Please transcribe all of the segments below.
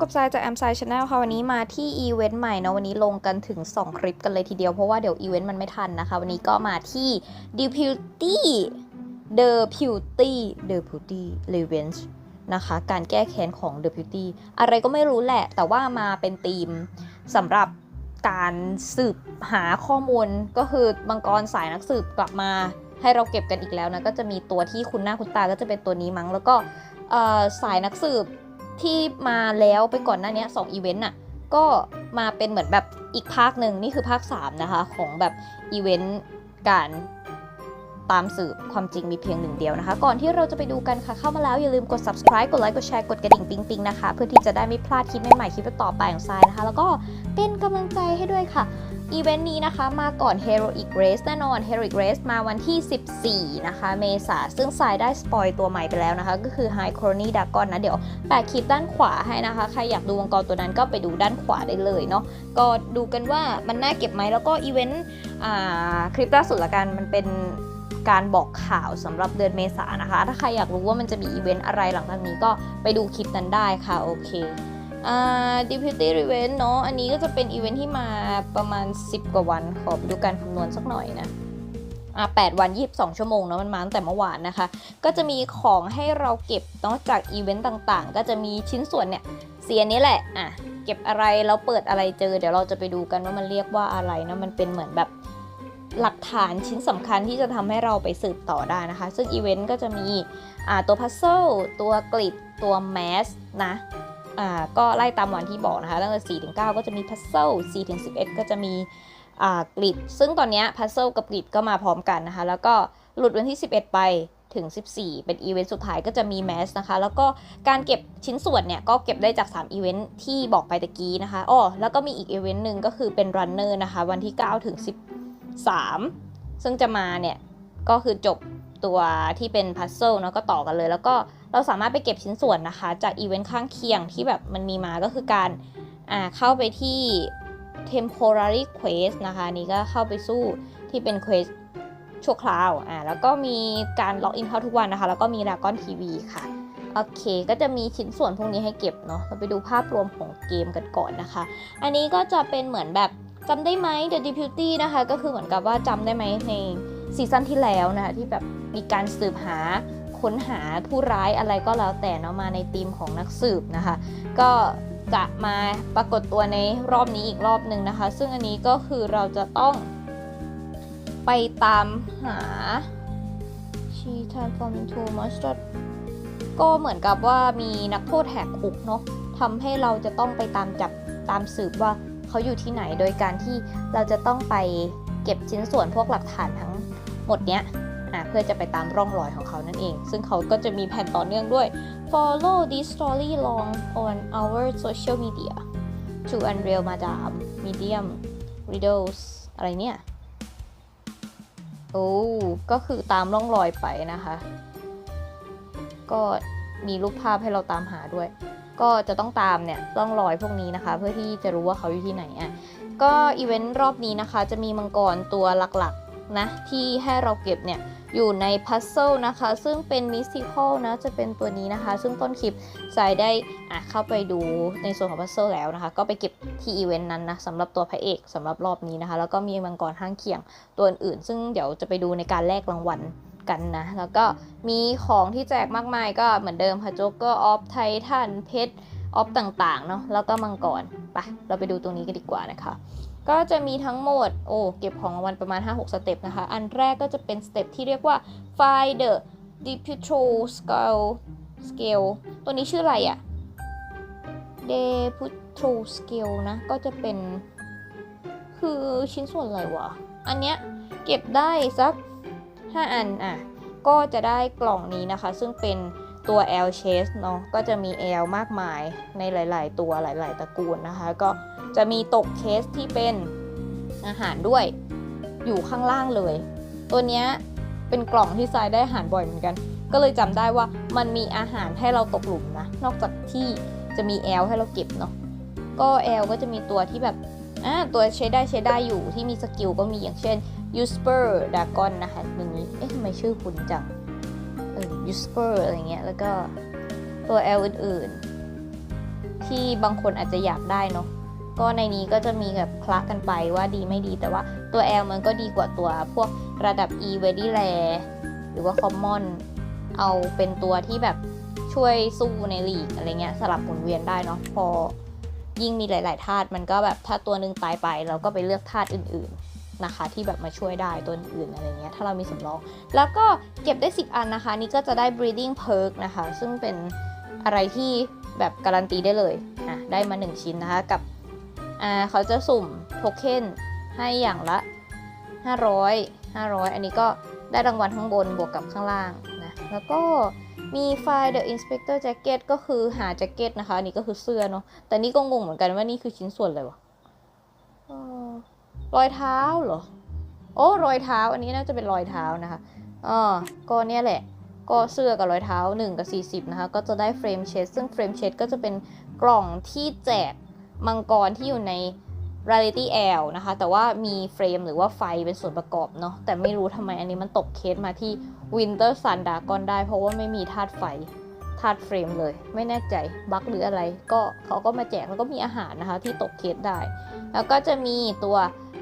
กับทรายจากแอมไซชาแนลค่ะวันนี้มาที่อีเวนต์ใหม่นะวันนี้ลงกันถึง 2 คลิปกันเลยทีเดียวเพราะว่าเดี๋ยวอีเวนต์มันไม่ทันนะคะ วันนี้ก็มาที่ Deputy The Beauty The Beauty Revenge นะคะ การแก้แค้นของ The Beauty อะไรก็ไม่รู้แหละ แต่ว่ามาเป็นธีมสำหรับการสืบหาข้อมูลก็คือมังกรสายนักสืบกลับมาให้เราเก็บกันอีกแล้วนะก็จะมีตัวที่คุณหน้าคุณตาก็จะเป็นตัวนี้มั้ง แล้วก็สายนักสืบ ที่มาแล้วไปก่อนหน้านี้สองอีเวนต์น่ะก็มาเป็นเหมือนแบบอีกภาคหนึ่งนี่คือภาค 3 นะคะ ของแบบอีเวนต์การตามสืบความจริงมีเพียงหนึ่งเดียวนะคะ ก่อนที่เราจะไปดูกันค่ะ เข้ามาแล้วอย่าลืมกด subscribe กดไลค์กดแชร์กดกระดิ่งปิ๊งปิงนะคะ เพื่อที่จะได้ไม่พลาดคลิปใหม่ๆคลิปต่อไปของทรายนะคะ แล้วก็เป็นกำลังใจให้ด้วยค่ะ อีเวนต์นี้นะคะมาก่อน Heroic Race แน่นอน Heroic Race มาวันที่ 14 นะคะ เมษาซึ่งสายได้สปอยตัวใหม่ไปแล้วนะคะ ก็คือ High Crony Dragon นะ เดี๋ยวแปะคลิปด้านขวาให้นะคะ ใครอยากดูมังกรตัวนั้นก็ไปดูด้านขวาได้เลยเนาะก็ดูกันว่ามันน่าเก็บไหมแล้วก็อีเวนต์คลิปล่าสุดละกันมันเป็นการบอกข่าวสำหรับเดือนเมษานะคะ ถ้าใครอยากรู้ว่ามันจะมีอีเวนต์อะไรหลังจากนี้ก็ไปดูคลิปนั้นได้ค่ะ โอเค อ่า Deputy Event เนาะอันนี้ก็จะเป็นอีเวนท์ที่มาประมาณ 10 กว่าวัน ขอไปดูการคำนวณสักหน่อยนะอ่า8วัน 22 ชั่วโมงเนาะมันมาตั้งแต่เมื่อวานนะคะ ก็จะมีของให้เราเก็บนอกจากอีเวนต์ต่างๆ ก็จะมีชิ้นส่วนเนี่ยเสียนี้แหละอะเก็บอะไรแล้วเปิดอะไรเจอ เดี๋ยวเราจะไปดูกันว่ามันเรียกว่าอะไรนะมันเป็นเหมือนแบบหลักฐานชิ้นสำคัญที่จะทำให้เราไปสืบต่อได้นะคะ ซึ่งอีเวนต์ก็จะมีอ่าตัวพัซเซิลตัวกลิดตัวแมสนะ อ่าก็ไล่ตามวันที่บอกนะคะตั้งแต่4ถึง9ก็จะมีพัซเซิล4ถึง11 ก็จะมีอ่ากริดซึ่งตอนนี้พัซเซิลกับกริดก็มาพร้อมกันนะคะ แล้วก็หลุดวันที่ 11 ไปถึง 14 เป็นอีเวนต์สุดท้ายก็จะมีแมสนะคะ แล้วก็การเก็บชิ้นส่วนเนี่ย ก็เก็บได้จาก 3 อีเวนต์ที่บอกไปตะกี้นะคะอ้อแล้วก็มีอีกอีเวนต์หนึ่งก็คือเป็นรันเนอร์นะคะ วันที่ 9 ถึง 13 ซึ่งจะมาเนี่ย ก็คือจบตัวที่เป็นพัซเซิลเนาะก็ต่อกันเลย แล้วก็ เราสามารถไปเก็บชิ้นส่วนนะคะ จากอีเวนต์ข้างเคียงที่แบบมันมีมาก็คือการอ่าเข้าไปที่ temporary quest นะคะนี้ก็เข้าไปสู้ที่เป็น quest ชั่วคราวอ่าแล้วก็มีการล็อกอินเข้าทุกวันนะคะ แล้วก็มี Dragon TV ค่ะโอเค ก็จะมีชิ้นส่วนพวกนี้ให้เก็บเนาะเราไปดูภาพรวมของเกมกันก่อนนะคะ อันนี้ก็จะเป็นเหมือนแบบจำได้ไหม The Deputy นะคะ ก็คือเหมือนกับว่าจำได้ไหมในซีซั่นที่แล้วนะคะ ที่แบบมีการสืบหา ค้นหาผู้ร้ายอะไรก็แล้วแต่เนาะมาในทีมของนักสืบนะคะ ก็จะมาปรากฏตัวในรอบนี้อีกรอบหนึ่งนะคะ ซึ่งอันนี้ก็คือเราจะต้องไปตามหา She transform into monster ก็เหมือนกับว่ามีนักโทษแหกคุกเนาะทำให้เราจะต้องไปตามจับตามสืบว่าเขาอยู่ที่ไหนโดยการที่เราจะต้องไปเก็บชิ้นส่วนพวกหลักฐานทั้งหมดเนี้ย เพื่อจะไปตามร่องรอยของเขานั่นเอง ซึ่งเขาก็จะมีแผนต่อเนื่องด้วย follow this story long on our social media to unreal madam medium riddles อะไรเนี่ย โอ้ก็คือตามร่องรอยไปนะคะ ก็มีรูปภาพให้เราตามหาด้วย ก็จะต้องตามเนี่ยร่องรอยพวกนี้นะคะ เพื่อที่จะรู้ว่าเขาอยู่ที่ไหนอะก็อีเวนต์รอบนี้นะคะ จะมีมังกรตัวหลักๆ นะที่ให้เราเก็บเนี่ยอยู่ในพัซเซิลนะคะ ซึ่งเป็นมิสติคอลนะจะเป็นตัวนี้นะคะ ซึ่งต้นคลิปสายได้อะเข้าไปดูในส่วนของพัซเซิลแล้วนะคะ ก็ไปเก็บที่อีเวนต์นั้นนะสำหรับตัวพระเอกสำหรับรอบนี้นะคะ แล้วก็มีมังกรข้างเคียงตัวอื่นๆซึ่งเดี๋ยวจะไปดูในการแลกรางวัลกันนะ แล้วก็มีของที่แจกมากมายก็เหมือนเดิมค่ะโจ๊กเกอร์ออฟไททันเพชรออฟต่างๆเนาะแล้วก็มังกรไปเราไปดูตรงนี้กันดีกว่านะคะ ก็จะมีทั้งหมด โอ้เก็บของรางวัลประมาณ 5-6 สเต็ปนะคะ อันแรกก็จะเป็นสเต็ปที่เรียกว่า Find the d e p u t r o Scale Scale ตัวนี้ชื่ออะไรอะ d e p u t r o Scale นะ ก็จะเป็น คือชิ้นส่วนอะไรวะ อันเนี้ยเก็บได้สัก 5 อันอะ ก็จะได้กล่องนี้นะคะ ซึ่งเป็น ตัว L chase เนาะก็จะมี L มากมายในหลาย ๆ ตัวหลาย ๆ ตระกูลนะคะ ก็จะมีตกเคสที่เป็นอาหารด้วยอยู่ข้างล่างเลย ตัวเนี้ยเป็นกล่องที่ทรายได้อาหารบ่อยเหมือนกัน ก็เลยจำได้ว่ามันมีอาหารให้เราตกหลุมนะ นอกจากที่จะมี L ให้เราเก็บเนาะก็ L ก็จะมีตัวที่แบบอ่าตัวใช้ได้ใช้ได้อยู่ที่มีสกิลก็มีอย่างเช่น u s p e r Dragon นะคะอย่างนี้เอ๊ะทำไมชื่อคุณจัง เออ u s p e r อะไรเงี้ย แล้วก็ตัว L อื่นๆทที่บางคนอาจจะอยากได้เนาะก็ในนี้ก็จะมีแบบคละกันไปว่าดีไม่ดีแต่ว่าตัว L มันก็ดีกว่าตัวพวกระดับ E v e r y Rare หรือว่า Common เอาเป็นตัวที่แบบช่วยสู้ในลีกอะไรเงี้ยสลับหมุนเวียนได้เนาะพอยิ่งมีหลาย ๆ ธาตุมันก็แบบถ้าตัวหนึ่งตายไปเราก็ไปเลือกธาตุอื่น ๆ นะคะ ที่แบบมาช่วยได้ตัวอื่นอะไรเงี้ยถ้าเรามีสำรอง แล้วก็เก็บได้ 10 อันนะคะ นี่ก็จะได้ breeding perk นะคะ ซึ่งเป็นอะไรที่แบบการันตีได้เลยอะได้มา 1 ชิ้นนะคะ กับอ่าเขาจะสุ่มโทเค็นให้อย่างละ 500 500 อันนี้ก็ได้รางวัลข้างบนบวกกับข้างล่างนะแล้วก็มีไฟล์ The Inspector Jacket ก็คือหาแจ็คเก็ตนะคะ อันนี้ก็คือเสื้อเนาะแต่นี่ก็งงเหมือนกันว่านี่คือชิ้นส่วนอะไรวะอ่อ รอยเท้าเหรอ โอ้รอยเท้า อันนี้น่าจะเป็นรอยเท้านะคะอ๋อก็เนี่ยแหละ ก็เสื้อกับรอยเท้า 1 กับ 40 นะคะ ก็จะได้เฟรมเชดซึ่งเฟรมเชดก็จะเป็นกล่องที่แจกมังกรที่อยู่ใน Reality L นะคะ แต่ว่ามีเฟรมหรือว่าไฟเป็นส่วนประกอบเนาะ แต่ไม่รู้ทำไมอันนี้มันตกเคสมาที่ Winter Sun Dragon ได้ เพราะว่าไม่มีธาตุไฟ ธาตุเฟรมเลย ไม่แน่ใจบั๊กหรืออะไร ก็เขาก็มาแจกแล้วก็มีอาหารนะคะที่ตกเคสได้ แล้วก็จะมีตัว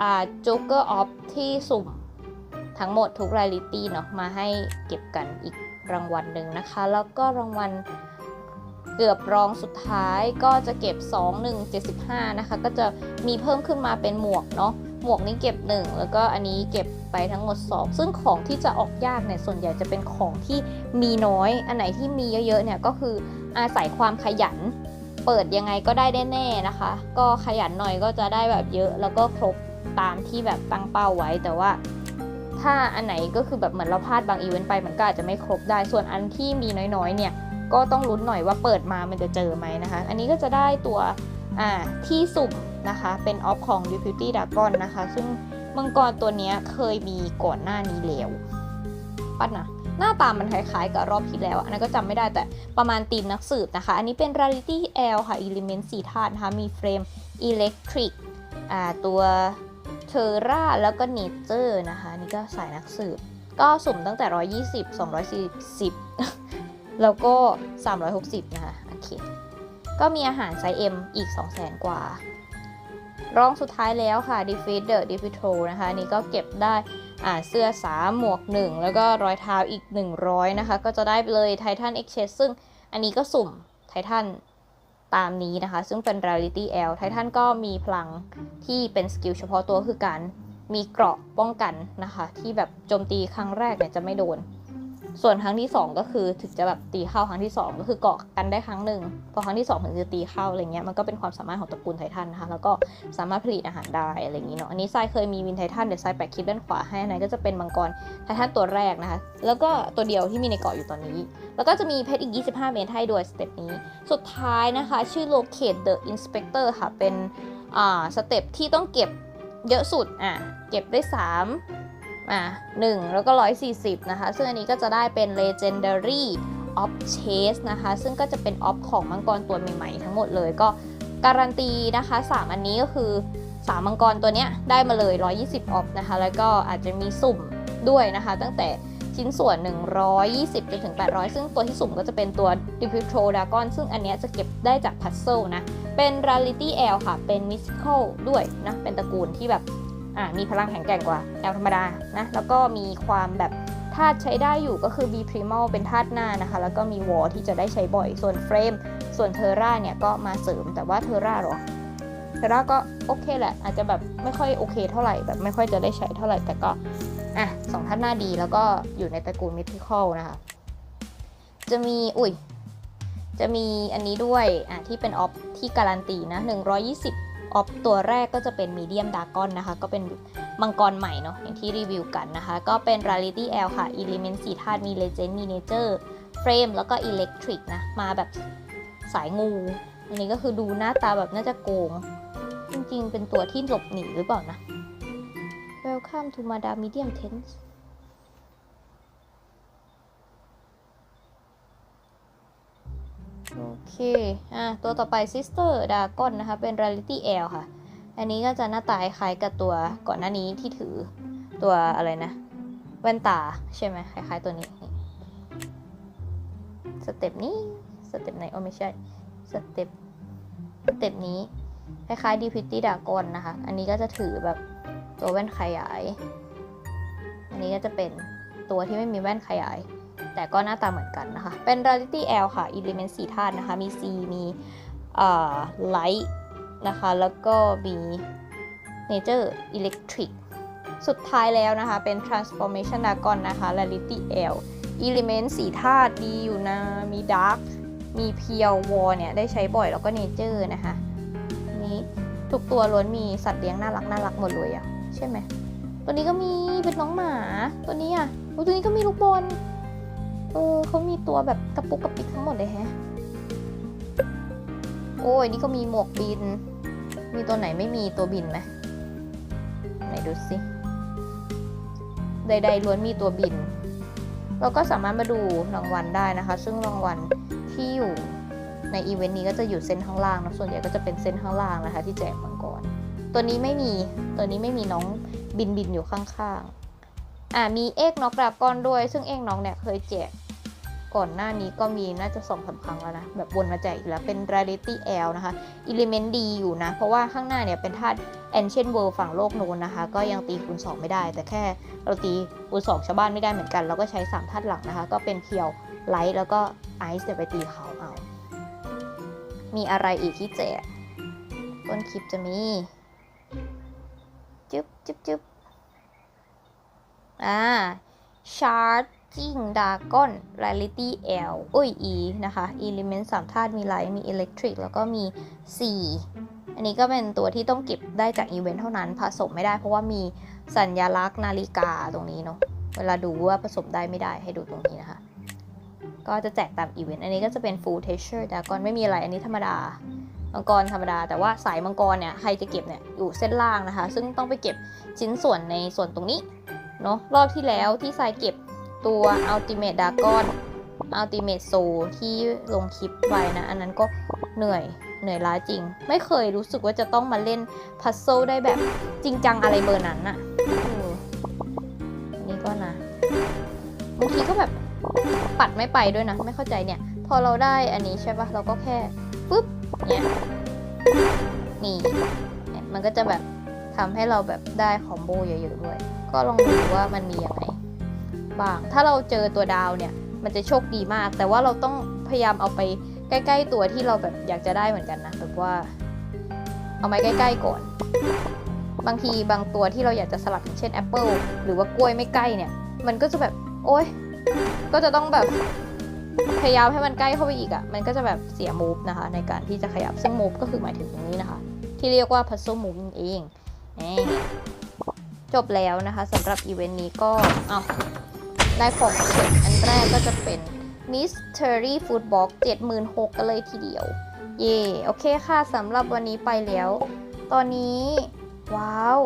อ่า Joker of ที่สุ่มทั้งหมดทุกรายลิตี้เนาะมาให้เก็บกันอีกรางวัลหนึ่งนะคะ แล้วก็รางวัลเกือบรองสุดท้ายก็จะเก็บ 2 1 75 นะคะ ก็จะมีเพิ่มขึ้นมาเป็นหมวกเนาะ หมวกนี้เก็บ 1 แล้วก็อันนี้เก็บไปทั้งหมด 2 ซึ่งของที่จะออกยากเนี่ยส่วนใหญ่จะเป็นของที่มีน้อย อันไหนที่มีเยอะๆเนี่ยก็คืออาศัยความขยัน เปิดยังไงก็ได้แน่ๆนะคะ ก็ขยันหน่อยก็จะได้แบบเยอะแล้วก็ครบตามที่แบบตั้งเป้าไว้แต่ว่าถ้าอันไหนก็คือแบบเหมือนเราพลาดบางอีเวนต์ไปมันก็อาจจะไม่ครบได้ ส่วนอันที่มีน้อยๆ เนี่ยก็ต้องลุ้นหน่อยว่าเปิดมามันจะเจอไหมนะคะ อันนี้ก็จะได้ตัวอ่าที่สุ่ม นะคะ เป็นออฟของ Deputy Dragon นะคะ ซึ่งมังกรตัวนี้เคยมีก่อนหน้านี้แล้วปั้นะหน้าตามันคล้ายๆกับรอบที่แล้ว อันนั้นก็จำไม่ได้แต่ประมาณทีมนักสืบนะคะ อันนี้เป็น Rarity L ค่ะ Element 4ธาตุนะคะ มีเฟรม Electric อ่าตัวเทอร่าแล้วก็เนเจอร์นะคะนนี่ก็สายนักสืบ ก็สุ่มตั้งแต่ 120 240 แล้วก็ 360 นะคะ โอเค ก็มีอาหารไซส์ M อีก 200,000 กว่า ร้องสุดท้ายแล้วค่ะ Defeat the d e p i t o นะคะนนี้ก็เก็บได้อ่าเสื้อ3หมวก 1 แล้วก็รอยเท้าอีก 100 นะคะ ก็จะได้ไปเลย Titan Exchange ซึ่งอันนี้ก็สุ่ม Titan ตามนี้นะคะ ซึ่งเป็น Reality L Titan ก็มีพลังที่เป็นสกิลเฉพาะตัวคือการมีเกราะป้องกันนะคะ ที่แบบโจมตีครั้งแรกเนี่ยจะไม่โดน ส่วนครั้งที่ 2 ก็คือถึงจะแบบตีเข้าครั้งที่ 2 ก็คือเกาะกันได้ครั้งหนึ่งพอครั้งที่ 2 ถึงจะตีเข้าอะไรเงี้ยมันก็เป็นความสามารถของตระกูลไททันนะคะแล้วก็สามารถผลิตอาหารได้อะไรอย่างนี้เนาะอันนี้ทรายเคยมีวินไททันเดี๋ยวทรายแปะคลิปด้านขวาให้อันนั้นก็จะเป็นมังกรไททันตัวแรกนะคะแล้วก็ตัวเดียวที่มีในเกาะอยู่ตอนนี้ แล้วก็จะมีเพชรอีก 25 เมตรให้ด้วยสเต็ปนี้ สุดท้ายนะคะ ชื่อ locate the inspector ค่ะเป็นอ่าสเต็ปที่ต้องเก็บเยอะสุดอะเก็บได้ 3 อะ1แล้วก็ 140 นะคะ ซึ่งอันนี้ก็จะได้เป็น legendary of chase นะคะ ซึ่งก็จะเป็นออฟของมังกรตัวใหม่ๆ ทั้งหมดเลยก็การันตีนะคะ 3 อันนี้ก็คือ 3 มังกรตัวเนี้ยได้มาเลย 120 ออฟนะคะ แล้วก็อาจจะมีสุ่มด้วยนะคะ ตั้งแต่ชิ้นส่วน 120จนถึง 800 ซึ่งตัวที่สุ่มก็จะเป็นตัว d e p i t r o Dragon ซึ่งอันเนี้ยจะเก็บได้จาก Puzzle นะ เป็น Rarity L ค่ะ เป็น Mystical ด้วยนะ เป็นตระกูลที่แบบ อ่ามีพลังแข็งแกร่งกว่า L ธรรมดานะแล้วก็มีความแบบธาตุใช้ได้อยู่ก็คือ B Primal เป็นธาตุหน้านะคะ แล้วก็มีวอที่จะได้ใช้บ่อย ส่วนเฟรม ส่วนเทอร่าเนี่ยก็มาเสริม แต่ว่าเทอร่าหรอ เทอร่าก็โอเคแหละ อาจจะแบบไม่ค่อยโอเคเท่าไหร่ แบบไม่ค่อยจะได้ใช้เท่าไหร่ แต่ก็ อะสองท่านหน้าดี แล้วก็อยู่ในตระกูลมิทิคอลนะคะ จะมี อุ้ย จะมีอันนี้ด้วย อะที่เป็นออฟที่การันตีนะ120 ออฟตัวแรกก็จะเป็นมีเดียมดากอนนะคะ ก็เป็นมังกรใหม่เนาะอย่างที่รีวิวกันนะคะ ก็เป็น Rarity L ค่ะ Element 4ธาตุมี Legend มี Nature Frame แล้วก็ Electric นะ มาแบบสายงู อันนี้ก็คือดูหน้าตาแบบน่าจะโกง จริงๆ เป็นตัวที่หลบหนีหรือเปล่านะ Welcome to Madame Medium Tense โอเค อะ ตัวต่อไป Sister Dragon นะคะ เป็น Reality L ค่ะ อันนี้ก็จะหน้าตาคล้ายกับตัวก่อนหน้านี้ที่ถือตัวอะไรนะ แว่นตาใช่ไหมคล้าย ๆ ตัวนี้ สเต็ปนี้ สเต็ปไหนโอ้ไม่ใช่ สเต็ป สเต็ปนี้ คล้ายๆ Deputy Dragon นะคะ อันนี้ก็จะถือแบบตัวแว่นขยาย อันนี้ก็จะเป็นตัวที่ไม่มีแว่นขยาย แต่ก็หน้าตาเหมือนกันนะคะ เป็น Rarity L ค่ะ Element 4ธาตุนะคะ มี C มีเอ่อ Light นะคะ แล้วก็มี Nature Electric สุดท้ายแล้วนะคะ เป็น Transformation Dragon นะคะ Rarity L Element 4ธาตุดีอยู่นะ มี Dark มี Pure War เนี่ย ได้ใช้บ่อยแล้วก็ Nature นะคะ นี้ทุกตัวล้วนมีสัตว์เลี้ยงน่ารักน่ารักหมดเลยอะใช่ไหมตัวนี้ก็มีเป็นน้องหมา ตัวนี้อะโอ้ตัวนี้ก็มีลูกบอล เออเขามีตัวแบบกระปุกกระปิกทั้งหมดเลยแฮะ โอ้ย นี่ก็มีหมวกบิน มีตัวไหนไม่มีตัวบินไหมไหนดูสิ ใดๆล้วนมีตัวบิน เราก็สามารถมาดูรางวัลได้นะคะ ซึ่งรางวัลที่อยู่ในอีเวนต์นี้ก็จะอยู่เส้นข้างล่างนะส่วนใหญ่ก็จะเป็นเส้นข้างล่างนะคะ ที่แจกมังกร ตัวนี้ไม่มี ตัวนี้ไม่มีน้องบินบินอยู่ข้างๆ อ่ามีเอกน็อกดราก้อนด้วย ซึ่งเอกน็อกเนี่ยเคยแจก ก่อนหน้านี้ก็มีน่าจะสองสามครั้งแล้วนะ แบบวนมาแจกอีกแล้ว เป็น Rarity L นะคะ Element ดีอยู่นะ เพราะว่าข้างหน้าเนี่ยเป็นธาตุ Ancient World ฝั่งโลกนู้นนะคะ ก็ยังตีคูณ2 ไม่ได้ แต่แค่เราตีคูณ2ชาวบ้านไม่ได้เหมือนกัน เราก็ใช้ 3ธาตุหลักนะคะ ก็เป็นเพียวไลท์แล้วก็ไอซ์เดี๋ยวไปตีเขาเอา มีอะไรอีกที่แจกต้นคลิปจะมีจึ๊บจึ๊บจึ๊บอ่า Charging Dragon Rarity L อุ้ย E นะคะ Element 3ธาตุมีไลท์มี Electric แล้วก็มี4อันนี้ก็เป็นตัวที่ต้องเก็บได้จากอีเวนต์เท่านั้น ผสมไม่ได้เพราะว่ามีสัญลักษณ์นาฬิกาตรงนี้เนาะ เวลาดูว่าผสมได้ไม่ได้ให้ดูตรงนี้นะคะ ก็จะแจกตามอีเวนต์ อันนี้ก็จะเป็น Full Texture Dragon ไม่มีอะไร อันนี้ธรรมดา มังกรธรรมดา แต่ว่าสายมังกรเนี่ยใครจะเก็บเนี่ยอยู่เส้นล่างนะคะ ซึ่งต้องไปเก็บชิ้นส่วนในส่วนตรงนี้เนาะ รอบที่แล้วที่ทรายเก็บ ตัว Ultimate Dragon Ultimate Soul ที่ลงคลิปไว้นะ อันนั้นก็เหนื่อยเหนื่อยล้าจริง ไม่เคยรู้สึกว่าจะต้องมาเล่นพัซโซได้แบบจริงจังอะไรเบอร์นั้นน่ะนี่ก็นะบางทีก็แบบปัดไม่ไปด้วยนะ ไม่เข้าใจเนี่ย พอเราได้อันนี้ใช่ปะเราก็แค่ปุ๊บเนี่ยนี่เนี่ยมันก็จะแบบทำให้เราแบบได้คอมโบเยอะๆด้วย ก็ลองดูว่ามันมียังไง บ้าง ถ้าเราเจอตัวดาวเนี่ย มันจะโชคดีมาก แต่ว่าเราต้องพยายามเอาไปใกล้ ๆ ตัวที่เราแบบอยากจะได้เหมือนกันนะแบบว่า เอาไม้ใกล้ ๆ ก่อน บางทีบางตัวที่เราอยากจะสลับเช่นแอปเปิลหรือว่ากล้วยไม่ใกล้เนี่ย มันก็จะแบบ โอ๊ยก็จะต้องแบบพยายามให้มันใกล้เข้าไปอีกอะ่ะ มันก็จะแบบเสียมูฟนะคะ ในการที่จะขยับซึ่งมูฟก็คือหมายถึงตรงนี้นะคะ ที่เรียกว่า puzzle move นั่นเองจบแล้วนะคะสำหรับอีเวนต์นี้ก็เอา ได้ของเสร็จอันแรกก็จะเป็น Mystery Food Box 76,000กันเลยทีเดียว เย่โอเคค่ะสำหรับวันนี้ไปแล้ว ตอนนี้ ว้าว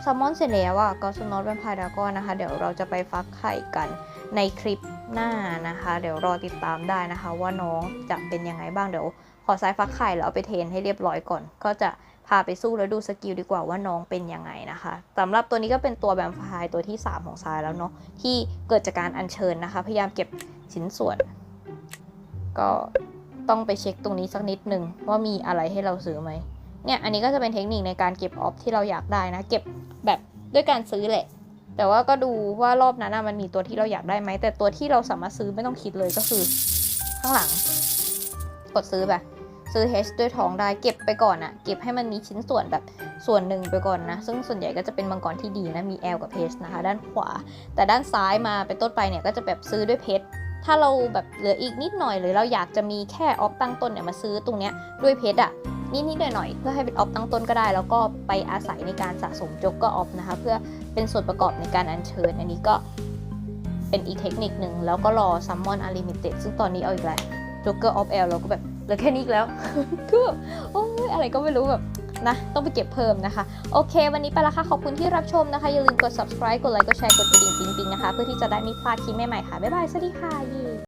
แซลมอนเสร็จแล้วอะก็สนอตเป็นพายดากอนนะคะ เดี๋ยวเราจะไปฟักไข่กันในคลิปหน้านะคะ เดี๋ยวรอติดตามได้นะคะ ว่าน้องจะเป็นยังไงบ้างเดี๋ยว ขอสายฟักไข่แล้วเอาไปเทนให้เรียบร้อยก่อน ก็จะาไปสู้แล้วดูสกิลดีกว่าว่าน้องเป็นยังไงนะคะสำหรับตัวนี้ก็เป็นตัวแบมไพร์ตัวที่ 3 ของทรายแล้วเนาะที่เกิดจากการอัญเชิญนะคะ พยายามเก็บชิ้นส่วน ก็ต้องไปเช็คตรงนี้สักนิดนึงว่ามีอะไรให้เราซื้อไหมเนี่ยอันนี้ก็จะเป็นเทคนิคในการเก็บออฟที่เราอยากได้นะเก็บแบบด้วยการซื้อแหละ แต่ว่าก็ดูว่ารอบนั้นมันมีตัวที่เราอยากได้ไหมแต่ตัวที่เราสามารถซื้อไม่ต้องคิดเลยก็คือ ข้างหลัง กดซื้อแบบ ซื้อ H ด้วยทองได้เก็บไปก่อนอะเก็บให้มันมีชิ้นส่วนแบบส่วนหนึ่งไปก่อนนะ ซึ่งส่วนใหญ่ก็จะเป็นมังกรที่ดีนะมี L กับ H นะคะ ด้านขวา แต่ด้านซ้ายมาเป็นต้นไปเนี่ยก็จะแบบซื้อด้วยเพชรถ้าเราแบบเหลืออีกนิดหน่อยหรือเราอยากจะมีแค่ออฟตั้งต้นเนี่ยมาซื้อตรงเนี้ยด้วยเพชรอะนิดๆหน่อยๆเพื่อให้เป็นออฟตั้งต้นก็ได้ แล้วก็ไปอาศัยในการสะสมจ็กเกอร์ออฟนะคะ เพื่อเป็นส่วนประกอบในการอัญเชิญ อันนี้ก็เป็นอีกเทคนิคหนึ่งแล้วก็รอซัมมอนอลิมิเต็ดซึ่งตอนนี้เอาอีกแล้วจ็กเกอร์ออฟแอลเราก็แบบ เหลือแค่นี้อีกแล้วคือโอ้ยอะไรก็ไม่รู้แบบนะต้องไปเก็บเพิ่มนะคะ โอเค วันนี้ไปละค่ะขอบคุณที่รับชมนะคะ อย่าลืมกด subscribe กดไลค์กดแชร์กดกระดิ่งปิ๊งๆนะคะ เพื่อที่จะได้ไม่พลาดคลิปใหม่ๆค่ะ บ๊ายบาย สวัสดีค่ะ